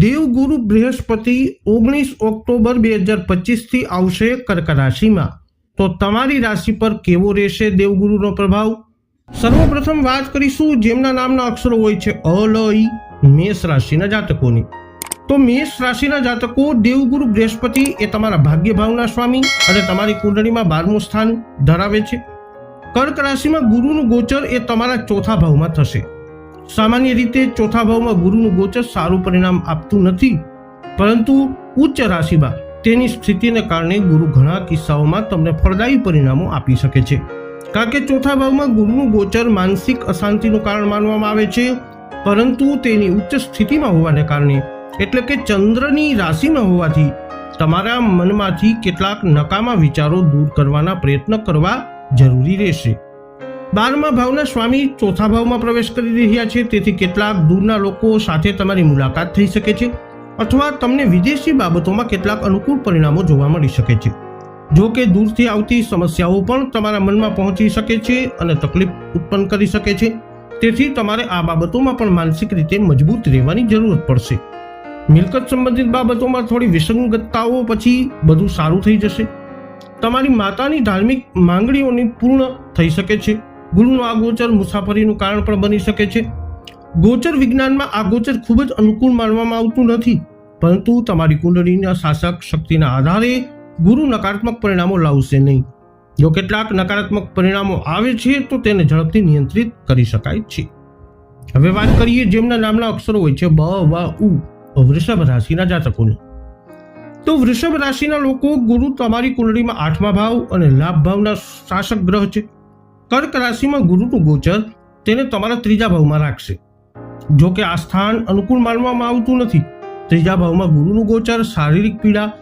દેવગુરુ બૃહસ્પતિ ઓગણીસ ઓક્ટોબર બે હજાર પચીસથી આવશે કર્ક રાશિમાં. તો તમારી રાશિ પર કેવો રહેશે દેવગુરુનો પ્રભાવ? સર્વપ્રથમ વાત કરીશું, જેમના નામના અક્ષરો હોય છે અલ ઈ, મેષ રાશિના જાતકોની. તો મેષ રાશિના જાતકો, દેવગુરુ બૃહસ્પતિ એ તમારા ભાગ્ય ભાવના સ્વામી અને તમારી કુંડળીમાં બારમું સ્થાન ધરાવે છે. કર્ક રાશિમાં ગુરુનું ગોચર એ તમારા ચોથા ભાવમાં થશે. સામાન્ય રીતે ચોથા ભાવમાં ગુરુનું ગોચર સારું પરિણામ આપતું નથી, પરંતુ ઉચ્ચ રાશિમાં તેની સ્થિતિને કારણે ગુરુ ઘણા કિસ્સાઓમાં તમને ફળદાયી પરિણામો આપી શકે છે. કારણ કે ચોથા ભાવમાં ગુરુનું ગોચર માનસિક અશાંતિનું કારણ માનવામાં આવે છે, પરંતુ તેની ઉચ્ચ સ્થિતિમાં હોવાને કારણે, એટલે કે ચંદ્રની રાશિમાં હોવાથી, તમારા મનમાંથી કેટલાક નકામા વિચારો દૂર કરવાના પ્રયત્ન કરવા જરૂરી રહેશે. બારમા ભાવના સ્વામી ચોથા ભાવમાં પ્રવેશ કરી રહ્યા છે. તેથી કેટલાક દૂરના લોકો સાથે તમારી મુલાકાત થઈ શકે છે અથવા તમને વિદેશી બાબતોમાં કેટલાક અનુકૂળ પરિણામો જોવા મળી શકે છે. જો કે દૂરથી આવતી સમસ્યાઓ પણ તમારા મનમાં પહોંચી શકે છે અને તકલીફ ઉત્પન્ન કરી શકે છે. તેથી તમારે આ બાબતોમાં પણ માનસિક રીતે મજબૂત રહેવાની જરૂરત પડશે. મિલકત સંબંધિત બાબતોમાં થોડી વિસંગતતાઓ પછી બધું સારું થઈ જશે. તમારી માતાની ધાર્મિક માંગણીઓની પૂર્ણ થઈ શકે છે. ગુરુનું આ ગોચર મુસાફરીનું કારણ પણ બની શકે છે. ગોચર વિજ્ઞાનમાં આ ગોચર ખૂબ જ અનુકૂળ માનવામાં આવતું નથી, પરંતુ તમારી કુંડળીના શાસક શક્તિના આધારે ગુરુ નકારાત્મક પરિણામો લાવશે નહીં. જો કેટલાક નકારાત્મક પરિણામો આવે છે, તો તેને ઝડપથી નિયંત્રિત કરી શકાય છે. હવે વાત કરીએ જેમના નામના અક્ષરો હોય છે, બ, વા, ઉ, વૃષભ રાશિના જાતકોની. તો વૃષભ રાશિના લોકો ગુરુ તમારી કુંડળીમાં આઠમા ભાવ અને લાભ ભાવના શાસક ગ્રહ છે. કર્ક રાશિમાં ગુરુનું ગોચર તેને તમારા ત્રીજા ભાવમાં રાખશે. જો કે આ સ્થાન અનુકૂળ માનવામાં આવતું નથી. ત્રીજા ભાવમાં ગુરુનું ગોચર, શારીરિક પીડા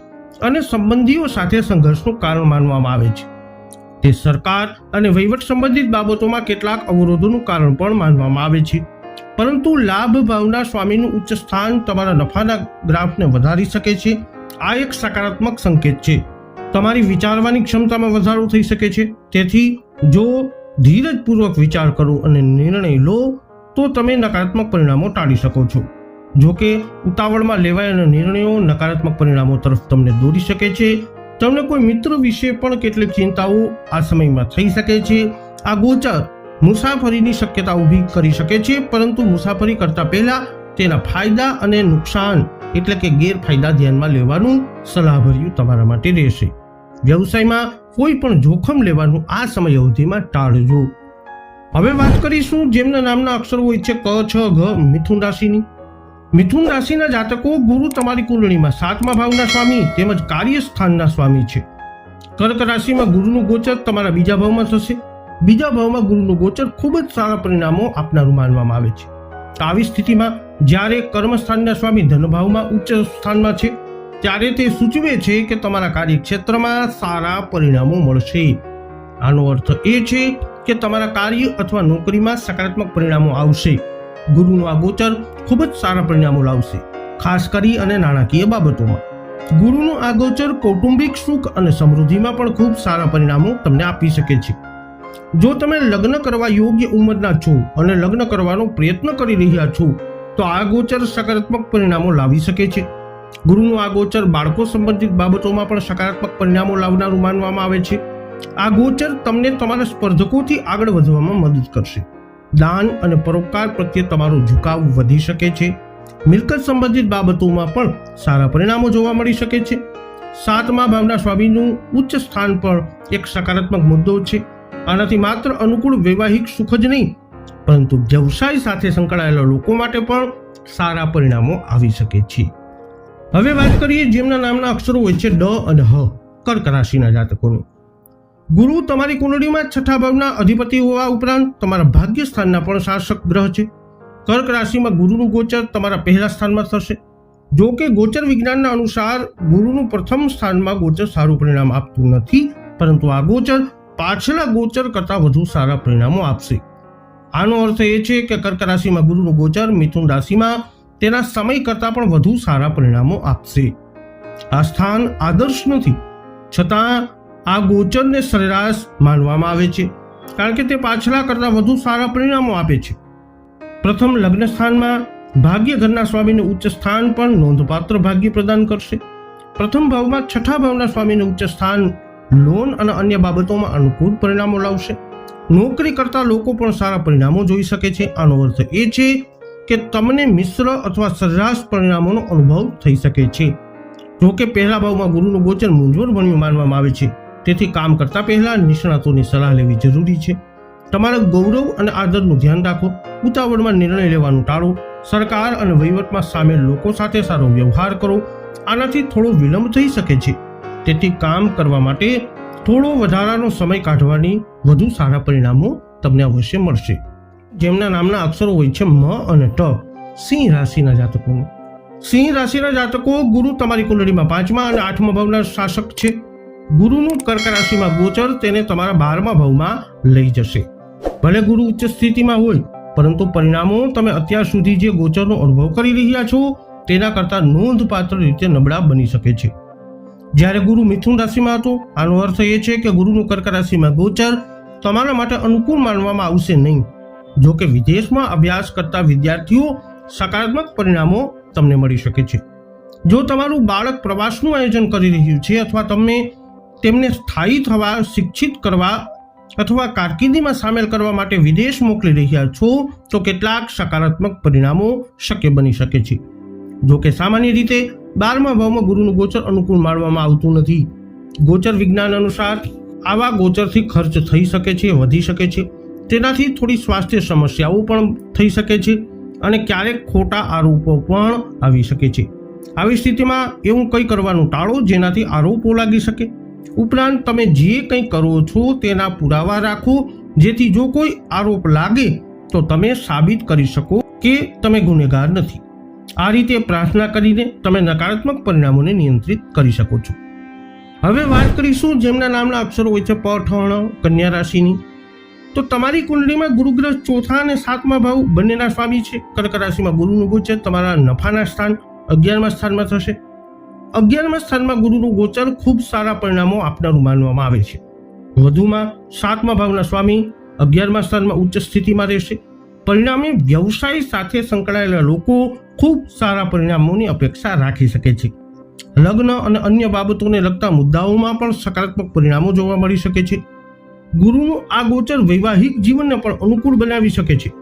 અને સંબંધીઓ સાથે સંઘર્ષનું કારણ માનવામાં આવે છે. તે સરકાર અને વહીવટ સંબંધિત બાબતોમાં કેટલાક અવરોધોનું કારણ પણ માનવામાં આવે છે. પરંતુ લાભ ભાવના સ્વામીનું ઉચ્ચ સ્થાન તમારા નફાના ગ્રાફને વધારી શકે છે. આ એક સકારાત્મક સંકેત છે. તમારી વિચારવાની ક્ષમતામાં વધારો થઈ શકે છે. તેથી જો ધીરજપૂર્વક વિચાર કરો અને નિર્ણય લો તો તમે નકારાત્મક પરિણામો ટાળી શકો છો. જો કે ઉતાવળમાં લેવાયેલા નિર્ણયો નકારાત્મક પરિણામો તરફ તમને દોરી શકે છે. તમને કોઈ મિત્ર વિશે પણ કેટલીક ચિંતાઓ આ સમયમાં થઈ શકે છે. આ ગોચર મુસાફરીની શક્યતા ઊભી કરી શકે છે, પરંતુ મુસાફરી કરતા પહેલા તેના ફાયદા અને નુકસાન એટલે કે ગેરફાયદા ધ્યાનમાં લેવાનું સલાહભર્યું તમારા માટે રહેશે. વ્યવસાયમાં કોઈ પણ જોખમ લેવાનું આ સમય અવધિમાં ટાળજો. હવે વાત કરીશું જેમના નામના અક્ષરો હોય છે ક, છ, ઘ, મિથુન રાશિની. મિથુન રાશિના જાતકો ગુરુ તમારી કુંડળીમાં સાતમા ભાવના સ્વામી તેમજ કાર્યસ્થાનના સ્વામી છે. કર્ક રાશિમાં ગુરુનું ગોચર તમારા બીજા ભાવમાં થશે. બીજા ભાવમાં ગુરુનું ગોચર ખૂબ જ સારા પરિણામો આપનારું માનવામાં આવે છે. આવી સ્થિતિમાં જ્યારે કર્મસ્થાનના સ્વામી ધનભાવમાં ઉચ્ચ સ્થાનમાં છે ત્યારે તે સૂચવે છે કે તમારા કાર્યક્ષેત્રમાં સારા પરિણામો મળશે. આનો અર્થ એ છે કે તમારા કાર્ય અથવા નોકરીમાં સકારાત્મક પરિણામો આવશે. ગુરુનું આ ગોચર ખૂબ જ સારા પરિણામો લાવશે, ખાસ કરી અને નાણાકીય બાબતોમાં. ગુરુનું આ ગોચર કૌટુંબિક સુખ અને સમૃદ્ધિમાં પણ ખૂબ સારા પરિણામો તમને આપી શકે છે. જો તમે લગ્ન કરવા યોગ્ય ઉંમરના છો અને લગ્ન કરવાનો પ્રયત્ન કરી રહ્યા છો, તો આ ગોચર સકારાત્મક પરિણામો લાવી શકે છે. ગુરુનું આ ગોચર બાળકો સંબંધિત બાબતોમાં પણ સકારાત્મક પરિણામો લાવનારું માનવામાં આવે છે. આ ગોચર તમને તમારા સ્પર્ધકોથી આગળ વધવામાં મદદ કરશે. દાન અને પરોપકાર પ્રત્યે તમારો ઝુકાવ વધી શકે છે. મિલકત સંબંધિત બાબતોમાં પણ સારા પરિણામો જોવા મળી શકે છે. સાતમા ભાવના સ્વામીનું ઉચ્ચ સ્થાન પર એક સકારાત્મક મુદ્દો છે. આનાથી માત્ર અનુકૂળ વૈવાહિક સુખ જ નહીં, પરંતુ વ્યવસાય સાથે સંકળાયેલા લોકો માટે પણ સારા પરિણામો આવી શકે છે. હવે વાત કરીએ જેમના નામના અક્ષરો હોય છે ડ અને હ, કર્ક રાશિના જાતકોનું. ગુરુ તમારી કુંડળીમાં છઠ્ઠા ભાવના અધિપતિ હોવા ઉપરાંત તમારા ભાગ્ય સ્થાનના પણ શાસક ગ્રહ છે. કર્ક રાશિમાં ગુરુનું ગોચર તમારા પહેલા સ્થાનમાં થશે. જો કે ગોચર વિજ્ઞાનના અનુસાર ગુરુનું પ્રથમ સ્થાનમાં ગોચર સારું પરિણામ આપતું નથી, પરંતુ આ ગોચર પાછલા ગોચર કરતાં વધુ સારા પરિણામો આપશે. આનો અર્થ એ છે કે કર્ક રાશિમાં ગુરુનું ગોચર મિથુન રાશિમાં તેના સમય કરતાં પણ વધુ સારા પરિણામો આપશે. આ સ્થાન આદર્શ નથી, છતાં આ ગોચરને સરેરાશ માનવામાં આવે છે, કારણ કે તે પાછલા કરતાં વધુ સારા પરિણામો આપે છે. પ્રથમ લગ્ન સ્થાનમાં ભાગ્ય ઘરના સ્વામીને ઉચ્ચ સ્થાન પણ નોંધપાત્ર ભાગ્ય પ્રદાન કરશે. પ્રથમ ભાવમાં છઠ્ઠા ભાવના સ્વામીને ઉચ્ચ સ્થાન લોન અને અન્ય બાબતોમાં અનુકૂળ પરિણામો લાવશે. નોકરી કરતા લોકો પણ સારા પરિણામો જોઈ શકે છે. આનો અર્થ એ છે કે તમને મિશ્ર અથવા સરેરાશ પરિણામોનો અનુભવ થઈ શકે છે. જો કે પહેલા ભાવમાં ગુરુનું ગોચર મૂંઝવણ ભણ્યું માનવામાં આવે છે. તેથી કામ કરતા પહેલા નિષ્ણાતોની સલાહ લેવી જરૂરી છે. તમારા ગૌરવ અને આદરનું ધ્યાન રાખો. ઉતાવળમાં નિર્ણય લેવાનું ટાળો. સરકાર અને વહીવટમાં સામેલ લોકો સાથે સારો વ્યવહાર કરો. આનાથી થોડો વિલંબ થઈ શકે છે. તેથી કામ કરવા માટે થોડો વધારાનો સમય કાઢવાની વધુ સારા પરિણામો તમને અવશ્ય મળશે. જેમના નામના અક્ષરો હોય છે મ અને ટ. સિંહ રાશિના જાતકોનું. સિંહ રાશિના જાતકો ગુરુ તમારી કુંડળીમાં પાંચમા અને આઠમા ભાવના શાસક છે. ગુરુનું કર્ક રાશિમાં ગોચર તેને તમારા બારમા ભાવમાં લઈ જશે. ભલે ગુરુ ઉચ્ચ સ્થિતિમાં હોય, પરંતુ પરિણામો તમે અત્યાર સુધી જે ગોચરનો અનુભવ કરી રહ્યા છો, તેના કરતાં નોંધપાત્ર રીતે નબળા બની શકે છે. જ્યારે ગુરુ મિથુન રાશિમાં હતો, આનો અર્થ એ છે કે ગુરુનું કર્ક રાશિમાં ગોચર તમારા માટે અનુકૂળ માનવામાં આવશે નહીં. જો કે વિદેશમાં અભ્યાસ કરતા વિદ્યાર્થીઓ સકારાત્મક પરિણામો તમને મળી શકે છે. જો તમારું બાળક પ્રવાસનું આયોજન કરી રહ્યું છે અથવા તમે તેમને સ્થાયી થવા, શિક્ષિત કરવા અથવા કારકિર્દીમાં સામેલ કરવા માટે વિદેશ મોકલી રહ્યા છો, તો કેટલાક સકારાત્મક પરિણામો શક્ય બની શકે છે. જો કે સામાન્ય રીતે બારમા ભાવમાં ગુરુનું ગોચર અનુકૂળ માનવામાં આવતું નથી. ગોચર વિજ્ઞાન અનુસાર આવા ગોચરથી ખર્ચ થઈ શકે છે, વધી શકે છે. તેનાથી થોડી સ્વાસ્થ્ય સમસ્યાઓ પણ થઈ શકે છે અને ક્યારેક ખોટા આરોપો પણ આવી શકે છે. આવી સ્થિતિમાં એવું કંઈ કરવાનું ટાળો જેનાથી આરોપો લાગી શકે? ઉપરાંત તમે જે કંઈ કરો છો તેના પુરાવા રાખો, જેથી જો કોઈ આરોપ લાગે તો તમે સાબિત કરી શકો કે તમે ગુનેગાર નથી. આ રીતે પ્રાર્થના કરીને તમે નકારાત્મક પરિણામોને નિયંત્રિત કરી શકો છો. હવે વાત કરીશું જેમના નામના અક્ષરો હોય છે પઠણ કન્યા રાશિની. તો તમારી કુંડળીમાં ગુરુગ્રહ ચોથા અને સાતમા ભાવ બંનેના સ્વામી છે. કર્ક રાશિમાં ગુરુનું ગોચર તમારા નફાના સ્થાન અગિયારમા સ્થાનમાં થશે. અગિયારમા સ્થાનમાં ગુરુનું ગોચર ખૂબ સારા પરિણામો આપનારું માનવામાં આવે છે. વધુમાં સાતમા ભાવના સ્વામી અગિયારમા સ્થાનમાં ઉચ્ચ સ્થિતિમાં રહેશે. પરિણામે વ્યવસાય સાથે સંકળાયેલા લોકો ખૂબ સારા પરિણામોની અપેક્ષા રાખી શકે છે. લગ્ન અને અન્ય બાબતોને લગતા મુદ્દાઓમાં પણ સકારાત્મક પરિણામો જોવા મળી શકે છે. ગુરુનું આ ગોચર વૈવાહિક જીવનને પણ અનુકૂળ બનાવી શકે છે.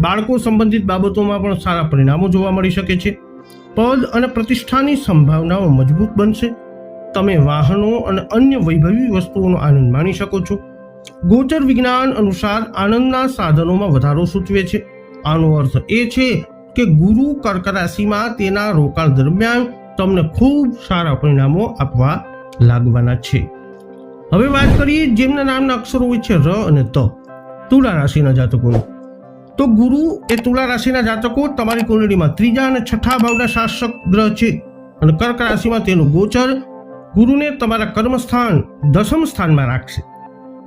બાળકો સંબંધિત બાબતોમાં પણ સારા પરિણામો જોવા મળી શકે છે. પદ અને પ્રતિષ્ઠાની સંભાવનાઓ મજબૂત બનશે. તમે વાહનો અને અન્ય વૈભવી વસ્તુઓનો આનંદ માણી શકો છો. ગોચર વિજ્ઞાન અનુસાર આનંદના સાધનોમાં વધારો સૂચવે છે. આનો અર્થ એ છે કે ગુરુ કર્ક રાશિમાં તેના રોકાણ દરમિયાન તમને ખૂબ સારા પરિણામો આપવા લાગવાના છે. હવે વાત કરીએ જેમના નામના અક્ષરો હોય છે ર અને ત. તુલા રાશિના જાતકોની. તો ગુરુ એ તુલા રાશિના જાતકો તમારી કુંડળીમાં ત્રીજા અને છઠ્ઠા ભાવના શાસક ગ્રહ છે. અને કર્ક રાશિમાં તેનું ગોચર ગુરુને તમારા કર્મસ્થાન દસમ સ્થાનમાં રાખશે.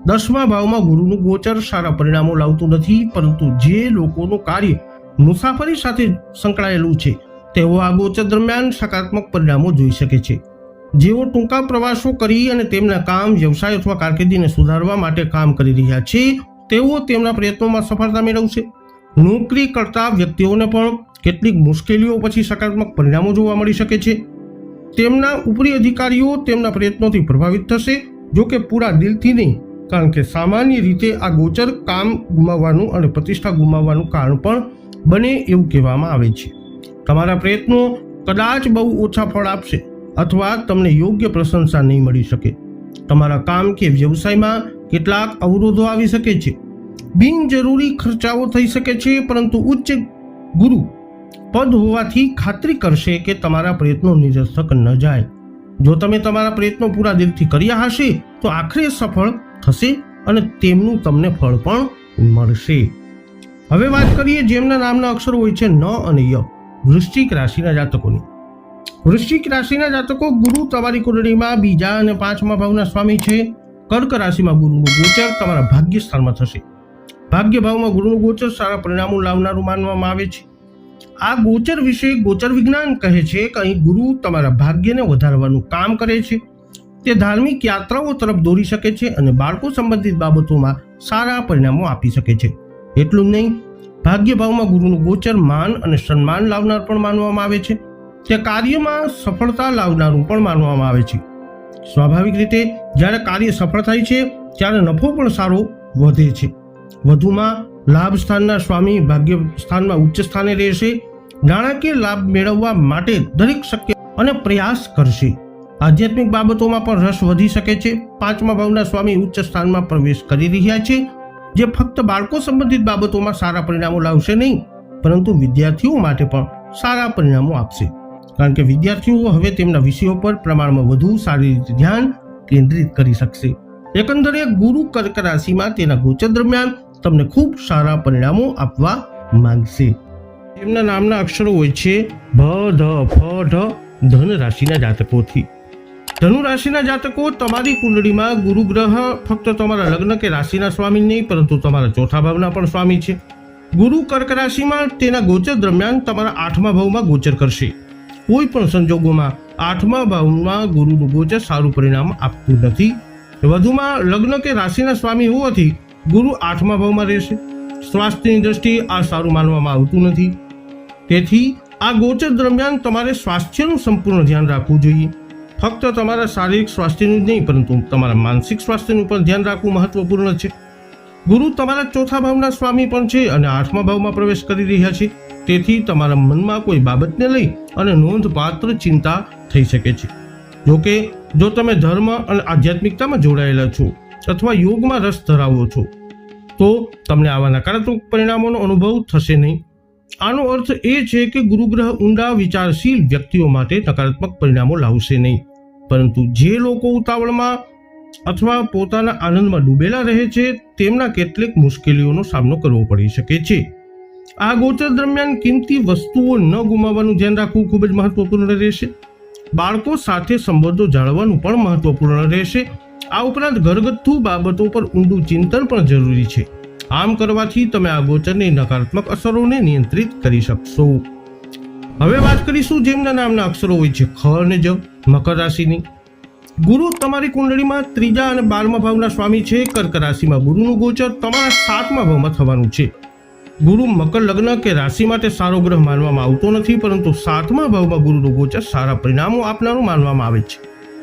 દસમા ભાવમાં ગુરુનું ગોચર સારા પરિણામો લાવતું નથી, પરંતુ જે લોકોનું કાર્ય મુસાફરી સાથે સંકળાયેલું છે, તેઓ આ ગોચર દરમિયાન સકારાત્મક પરિણામો જોઈ શકે છે. જેઓ ટૂંકા પ્રવાસો કરી અને તેમના કામ, વ્યવસાય અથવા કારકિર્દીને સુધારવા માટે કામ કરી રહ્યા છે, તેઓ તેમના પ્રયત્નોમાં સફળતા મેળવશે. નોકરી કરતા વ્યક્તિઓને પણ કેટલીક મુશ્કેલીઓ પછી સકારાત્મક પરિણામો જોવા મળી શકે છે. તેમના ઉપરી અધિકારીઓ તેમના પ્રયત્નોથી પ્રભાવિત થશે, જો કે પૂરા દિલથી નહીં, કારણ કે સામાન્ય રીતે આ ગોચર કામ ગુમાવવાનું અને પ્રતિષ્ઠા ગુમાવવાનું કારણ પણ બને એવું કહેવામાં આવે છે. તમારા પ્રયત્નો કદાચ બહુ ઓછા ફળ આપશે. અથવા તમને યોગ્ય પ્રશંસા નહીં મળી શકે. તમારા કામ કે વ્યવસાયમાં કેટલાક અવરોધો આવી શકે છે. બિનજરૂરી ખર્ચાઓ થઈ શકે છે, પરંતુ ઉચ્ચ ગુરુ પદ હોવાથી ખાતરી કરશે કે તમારા પ્રયત્નો નિરર્થક ન જાય. જો તમે તમારા પ્રયત્નો પૂરા દિલથી કર્યા હશે, તો આખરે સફળ થશે અને તેમનું તમને ફળ પણ મળશે. હવે વાત કરીએ જેમના નામના અક્ષરો હોય છે ન અને ય, વૃશ્ચિક રાશિના જાતકોની. વૃશ્ચિક રાશિના જાતકો ગુરુ તમારી કુંડળીમાં બીજા અને પાંચમા ભાવના સ્વામી છે. કર્ક રાશિમાં ગુરુનું ગોચર તમારા ભાગ્ય સ્થાનમાં થશે. ભાગ્ય ભાવમાં ગુરુનું ગોચર સારા પરિણામો લાવનારું માનવામાં આવે છે. આ ગોચર વિશે ગોચર વિજ્ઞાન કહે છે કે અહીં ગુરુ તમારા ભાગ્યને વધારવાનું કામ કરે છે. તે ધાર્મિક યાત્રાઓ તરફ દોરી શકે છે અને બાળકો સંબંધિત બાબતોમાં સારા પરિણામો આપી શકે છે. એટલું જ નહીં ભાગ્ય ભાવમાં ગુરુનું ગોચર માન અને સન્માન લાવનાર પણ માનવામાં આવે છે. તે કાર્યમાં સફળતા લાવનારું પણ માનવામાં આવે છે. સ્વાભાવિક રીતે જ્યારે કાર્ય સફળ થાય છે, ત્યારે નફો પણ સારો વધે છે. વધુમાં લાભ સ્થાનના સ્વામી ભાગ્ય સ્થાનમાં ઉચ્ચ સ્થાને રહેશે. નાણાકીય લાભ મેળવવા માટે દરેક શક્ય અને પ્રયાસ કરશે. આધ્યાત્મિક બાબતોમાં પણ રસ વધી શકે છે. પાંચમા ભાવના સ્વામી ઉચ્ચ સ્થાનમાં પ્રવેશ કરી રહ્યા છે. જે ફક્ત બાળકો સંબંધિત બાબતોમાં સારા પરિણામો લાવશે નહીં, પરંતુ વિદ્યાર્થીઓ માટે પણ સારા પરિણામો આપશે. કારણ કે વિદ્યાર્થીઓ હવે તેમના વિષયો પર પ્રમાણમાં વધુ સારી રીતે ધ્યાન કેન્દ્રિત કરી શકશે. એકંદરે ગુરુ કર્ક રાશિમાં તેના ગોચર દરમિયાન તમને ખૂબ સારા પરિણામો આપવા માંગશે. તેમના નામના અક્ષરો હોય છે ભ, ધ, ફ, ઢ, ધન રાશિના જાતકોથી. ધનુ રાશિના જાતકો તમારી કુંડળીમાં ગુરુ ગ્રહ, ફક્ત તમારા લગ્ન કે રાશિના સ્વામી નહીં, પરંતુ તમારા ચોથા ભાવના પણ સ્વામી છે. ગુરુ કર્ક રાશિમાં તેના ગોચર દરમિયાન તમારા આઠમા ભાવમાં ગોચર કરશે. કોઈ પણ સંજોગોમાં આઠમા ભાવમાં ગુરુનું ગોચર સારું પરિણામ આપતું નથી. વધુમાં લગ્ન કે રાશિના સ્વામી હોવાથી ગુરુ આઠમા ભાવમાં રહેશે. સ્વાસ્થ્યની દ્રષ્ટિએ આ સારું માનવામાં આવતું નથી. તેથી આ ગોચર દરમિયાન તમારે સ્વાસ્થ્યનું સંપૂર્ણ ધ્યાન રાખવું જોઈએ. ફક્ત તમારા શારીરિક સ્વાસ્થ્યનું જ નહીં, પરંતુ તમારા માનસિક સ્વાસ્થ્યનું પણ ધ્યાન રાખવું મહત્વપૂર્ણ છે. ગુરુ તમારા ચોથા ભાવના સ્વામી પણ છે અને આઠમા ભાવમાં પ્રવેશ કરી રહ્યા છે. તેથી તમારા મનમાં કોઈ બાબતને લઈ અને નોંધપાત્ર ચિંતા થઈ શકે છે. જોકે જો તમે ધર્મ અને આધ્યાત્મિકતામાં જોડાયેલા છો અથવા યોગમાં રસ ધરાવો છો, તો તમને આવા નકારાત્મક પરિણામોનો અનુભવ થશે નહીં. આનો અર્થ એ છે કે ગુરુગ્રહ ઊંડા, વિચારશીલ વ્યક્તિઓ માટે નકારાત્મક પરિણામો લાવશે નહીં. પરંતુ જે લોકો ઉતાવળમાં અથવા પોતાના આનંદમાં ડૂબેલા રહે છે, તેમના કેટલીક મુશ્કેલીઓનો સામનો કરવો પડી શકે છે. આ ગોચર દરમિયાન કિંમતી વસ્તુઓ ન ગુમાવવાનું ધ્યાન રાખવું ખૂબ જ મહત્વપૂર્ણ રહેશે. બાળકો સાથે સંબંધો જાળવવાનું પણ મહત્વપૂર્ણ રહેશે. આ ઉપરાંત ઘરગથ્થુ બાબતો પર ઊંડું ચિંતન પણ જરૂરી છે. આમ કરવાથી તમે આ ગોચરની નકારાત્મક અસરોને નિયંત્રિત કરી શકશો. હવે વાત કરીશું જેમના નામના અક્ષરો હોય છે ખ અને જ, મકર રાશિની. ગુરુ તમારી કુંડળીમાં ત્રીજા અને બારમા ભાવના સ્વામી છે. કર્ક રાશિમાં ગુરુનું ગોચર તમારા સાતમા ભાવમાં થવાનું છે. ગુરુ મકર લગ્ન કે રાશિ માટે સારો ગ્રહ માનવામાં આવતો નથી, પરંતુ સાતમા ભાવમાં ગુરુનું ગોચર સારા પરિણામો આપનારું માનવામાં આવે છે.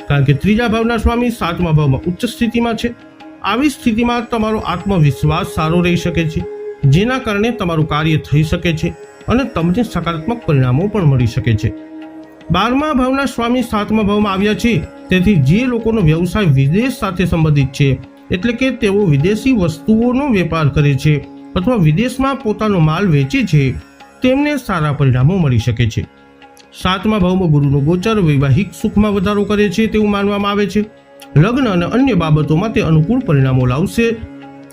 કારણ કે ત્રીજા ભાવના સ્વામી સાતમા ભાવમાં ઉચ્ચ સ્થિતિમાં છે. આવી સ્થિતિમાં તમારો આત્મવિશ્વાસ સારો રહી શકે છે, જેના કારણે તમારું કાર્ય થઈ શકે છે અને તમને સકારાત્મક પરિણામો પણ મળી શકે છે. બારમા ભાવના સ્વામી સાતમા ભાવમાં આવ્યા છે, તેથી જે લોકોનો વ્યવસાય વિદેશ સાથે સંબંધિત છે, એટલે કે તેઓ વિદેશી વસ્તુઓનો વેપાર કરે છે અથવા વિદેશમાં પોતાનો માલ વેચે છે, તેમને સારા પરિણામો મળી શકે છે. સાતમા ભાવમાં ગુરુનો ગોચર, વૈવાહિક સુખમાં વધારો કરે છે તેવું માનવામાં આવે છે. લગ્ન અને અન્ય બાબતોમાં તે અનુકૂળ પરિણામો લાવશે.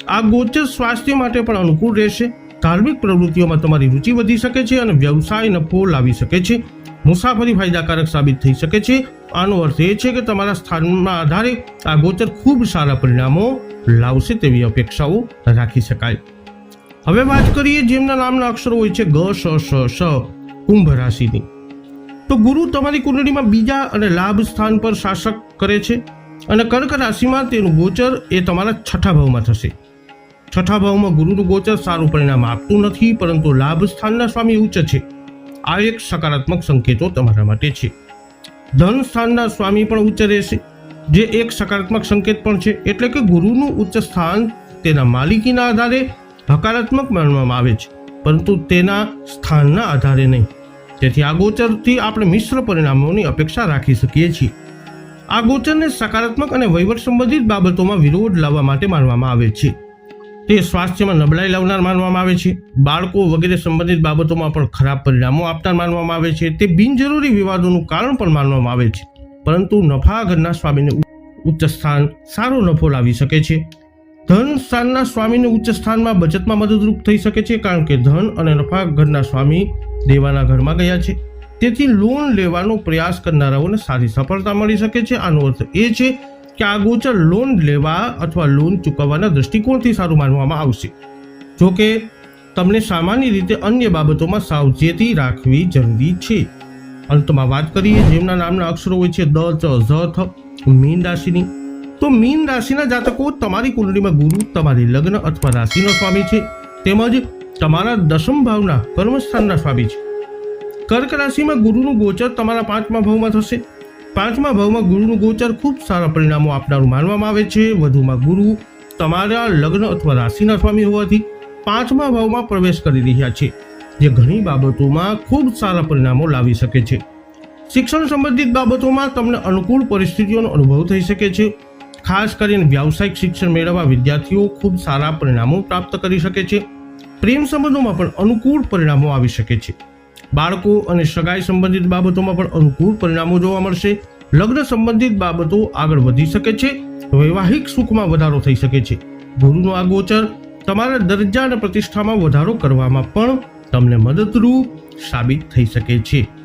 આ ગોચર સ્વાસ્થ્ય માટે પણ અનુકૂળ રહેશે. ધાર્મિક પ્રવૃત્તિઓમાં તમારી રુચિ વધી શકે છે અને વ્યવસાય નફો લાવી શકે છે. મુસાફરી ફાયદાકારક સાબિત થઈ શકે છે. આનો અર્થ એ છે કે તમારા સ્થાનના આધારે આ ગોચર ખૂબ સારા પરિણામો લાવશે તેવી અપેક્ષાઓ રાખી શકાય. હવે વાત કરીએ જેમના નામના અક્ષરો હોય છે ગ શ શ શ કુંભ રાશિની. તો ગુરુ તમારી કુંડળીમાં બીજા અને લાભ સ્થાન પર શાસક કરે છે અને કર્ક રાશિમાં તેનું ગોચર એ તમારા છઠ્ઠા ભાવમાં થશે. છઠ્ઠા ભાવમાં ગુરુનું ગોચર સારું પરિણામ આપતું નથી, પરંતુ લાભ સ્થાનના સ્વામી ઉચ્ચ છે. આ એક સકારાત્મક સંકેતો તમારા માટે છે. ધન સ્થાનના સ્વામી પણ ઉચ્ચ રહેશે, જે એક સકારાત્મક સંકેત પણ છે. એટલે કે ગુરુનું ઉચ્ચ સ્થાન તેના માલિકીના આધારે હકારાત્મક માનવામાં આવે છે, પરંતુ તેના સ્થાનના આધારે નહીં. તેથી આ ગોચરથી આપણે મિશ્ર પરિણામોની અપેક્ષા રાખી શકીએ છીએ. આ ગોચરને સકારાત્મક અને વહીવટ સંબંધિત બાબતોમાં વિરોધ લાવવા માટે માનવામાં આવે છે. તે સ્વાસ્થ્યમાં નબળાઈ લાવનાર માનવામાં આવે છે, બાળકો વગેરે સંબંધિત બાબતોમાં પણ ખરાબ પરિણામો આપનાર માનવામાં આવે છે, તે બિનજરૂરી વિવાદોનું કારણ પણ માનવામાં આવે છે. પરંતુ નફા ઘરના સ્વામીને ઉચ્ચ સ્થાન સારો નફો લાવી શકે છે. ધન સ્થાનના સ્વામીને ઉચ્ચ સ્થાનમાં બચતમાં મદદરૂપ થઈ શકે છે કારણ કે ધન અને નફા ઘરના સ્વામી દેવાના ઘરમાં ગયા છે. તેથી લોન લેવાનો પ્રયાસ કરનારાઓને સારી સફળતા મળી શકે છે. આનો અર્થ એ છે કે આ ગોચર લોન લેવા અથવા લોન ચૂકવવાના દૃષ્ટિકોણથી સારું માનવામાં આવશે. જો કે તમને સામાન્ય રીતે અન્ય બાબતોમાં સાવચેતી રાખવી જરૂરી છે. અંતમાં વાત કરીએ જેમના નામના અક્ષરો હોય છે દ, ચ, ઝ, થ, મીન રાશિની. તો મીન રાશિના જાતકો તમારી કુંડળીમાં ગુરુ, તમારી લગ્ન અથવા રાશિનો સ્વામી છે. તેમજ તમારા દસમ ભાવના કર્મસ્થાનના સ્વામી છે. કર્ક રાશિમાં ગુરુનું ગોચર તમારા પાંચમા ભાવમાં થશે. પાંચમા ભાવમાં ગુરુનું ગોચર ખૂબ સારા પરિણામો આપનારું માનવામાં આવે છે. વધુમાં ગુરુ તમારા લગ્ન અથવા રાશિના સ્વામી હોવાથી પાંચમા ભાવમાં પ્રવેશ કરી રહ્યા છે, જે ઘણી બાબતોમાં ખૂબ સારા પરિણામો લાવી શકે છે. શિક્ષણ સંબંધિત બાબતોમાં તમને અનુકૂળ પરિસ્થિતિઓનો અનુભવ થઈ શકે છે. ખાસ કરીને વ્યાવસાયિક શિક્ષણ મેળવવા વિદ્યાર્થીઓ ખૂબ સારા પરિણામો પ્રાપ્ત કરી શકે છે. પ્રેમ સંબંધોમાં પણ અનુકૂળ પરિણામો આવી શકે છે. બાળકો અને સગાઈ સંબંધિત બાબતોમાં પણ અનુકૂળ પરિણામો જોવા મળશે. લગ્ન સંબંધિત બાબતો આગળ વધી શકે છે. વૈવાહિક સુખમાં વધારો થઈ શકે છે. ગુરુનો આ ગોચર તમારા દરજ્જા અને પ્રતિષ્ઠામાં વધારો કરવામાં પણ તમને મદદરૂપ સાબિત થઈ શકે છે.